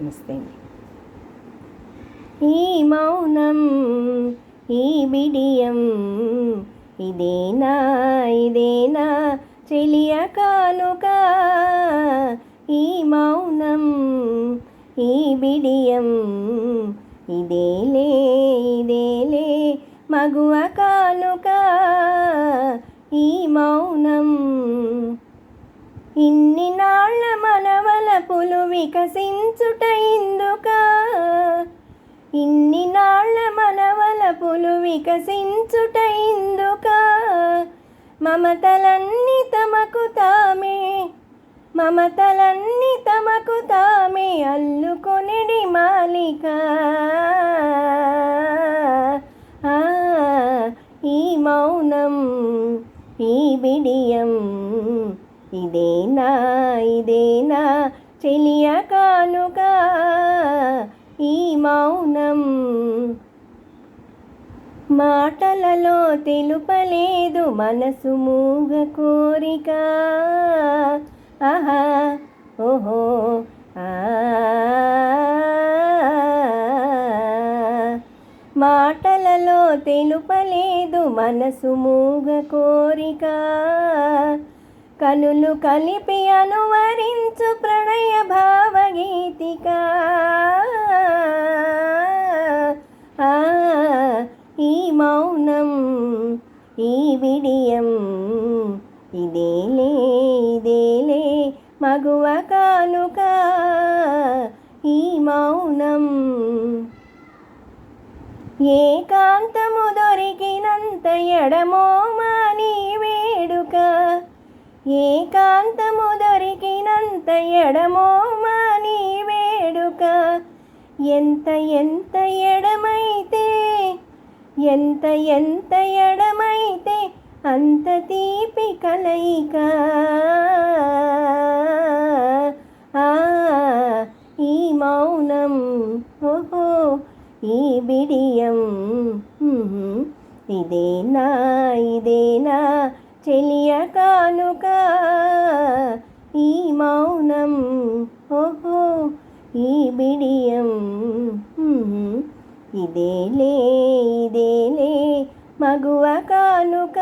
నమస్తే ఈ మౌనం ఈ బిడియం ఇదేనా ఇదేనా చెలియ కానుక ఈ మౌనం ఈ బిడియం ఇదేలే ఇదేలే మగువ కానుక ఈ మౌనం ఇన్ని మనవల పులు వికసించుట ఇందుక ఇన్ని నాళ్ళ మనవల పులు వికసించుట ఇందుక మమతలన్నీ తమకు తామే మమతలన్నీ తమకు తామే అల్లుకొనిడి మాలిక. ఆ, ఈ మౌనం ఈ బిడియం ఇదేనా ఇదేనా చెలియ కానుక ఈ మౌనం మాటలలో తెలుపలేదు మనసు మూగ కోరిక. ఆహా ఓహో మాటలలో తెలుపలేదు మనసు మూగ కోరిక. కనులు కలిపి అనువరించు ప్రణయ భావగీతిక. ఆ, ఈ మౌనం ఈ విడియం ఇదేలే ఇదేలే మగువ కానుక. ఈ మౌనం ఏకాంతము దొరికినంత ఎడమో మాని ఏకాంతము దొరికినంత ఎడమో మాని వేడుక. ఎంత ఎంత ఎడమైతే ఎంత ఎంత ఎడమైతే అంత తీపి కలయిక. ఈ మౌనం ఓహో ఈ బిడియం ఇదేనా ఇదేనా చెలియ కానుక ఈ మౌనం ఓహో ఈ బిడియం ఇదేలే ఇదేలే మగువ కానుక